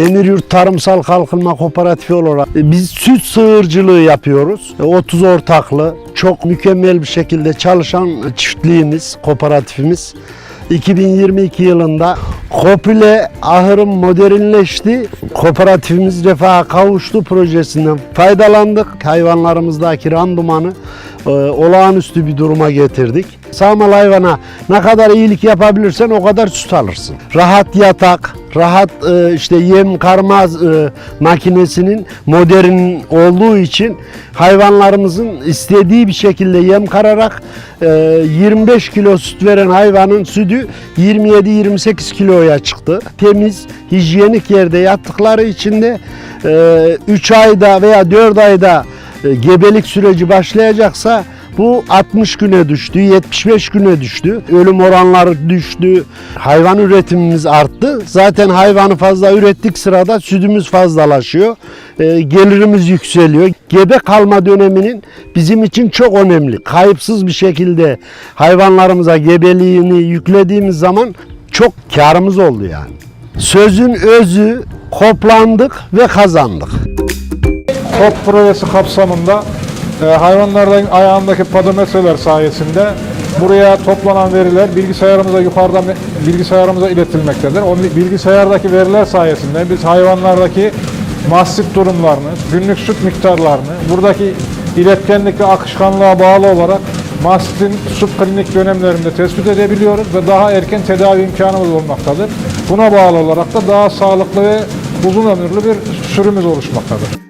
Demiryurt Tarımsal Kalkınma Kooperatifi olarak e, biz süt sığırcılığı yapıyoruz. E, 30 ortaklı, çok mükemmel bir şekilde çalışan çiftliğimiz, kooperatifimiz. 2022 yılında Kopile ahırım modernleşti. Kooperatifimiz refaha kavuştu projesinden faydalandık. Hayvanlarımızdaki randımanı e, olağanüstü bir duruma getirdik. Sağmal hayvana ne kadar iyilik yapabilirsen o kadar süt alırsın. Rahat yatak, rahat e, işte yem karma e, makinesinin modern olduğu için hayvanlarımızın istediği bir şekilde yem kararak e, 25 kilo süt veren hayvanın sütü 27-28 kiloya çıktı. Temiz, hijyenik yerde yattıkları için de 3 ayda veya 4 ayda e, gebelik süreci başlayacaksa bu 60 güne düştü, 75 güne düştü. Ölüm oranları düştü. Hayvan üretimimiz arttı. Zaten hayvanı fazla ürettik sırada sütümüz fazlalaşıyor. E, gelirimiz yükseliyor. Gebe kalma döneminin bizim için çok önemli. Kayıpsız bir şekilde hayvanlarımıza gebeliğini yüklediğimiz zaman çok karımız oldu yani. Sözün özü koplandık ve kazandık. KOP projesi kapsamında e, ayağındaki padometreler sayesinde buraya toplanan veriler bilgisayarımıza yukarıdan bilgisayarımıza iletilmektedir. O bilgisayardaki veriler sayesinde biz hayvanlardaki mastit durumlarını, günlük süt miktarlarını, buradaki iletkenlik ve akışkanlığa bağlı olarak mastitin subklinik dönemlerinde tespit edebiliyoruz ve daha erken tedavi imkanımız olmaktadır. Buna bağlı olarak da daha sağlıklı ve uzun ömürlü bir sürümüz oluşmaktadır.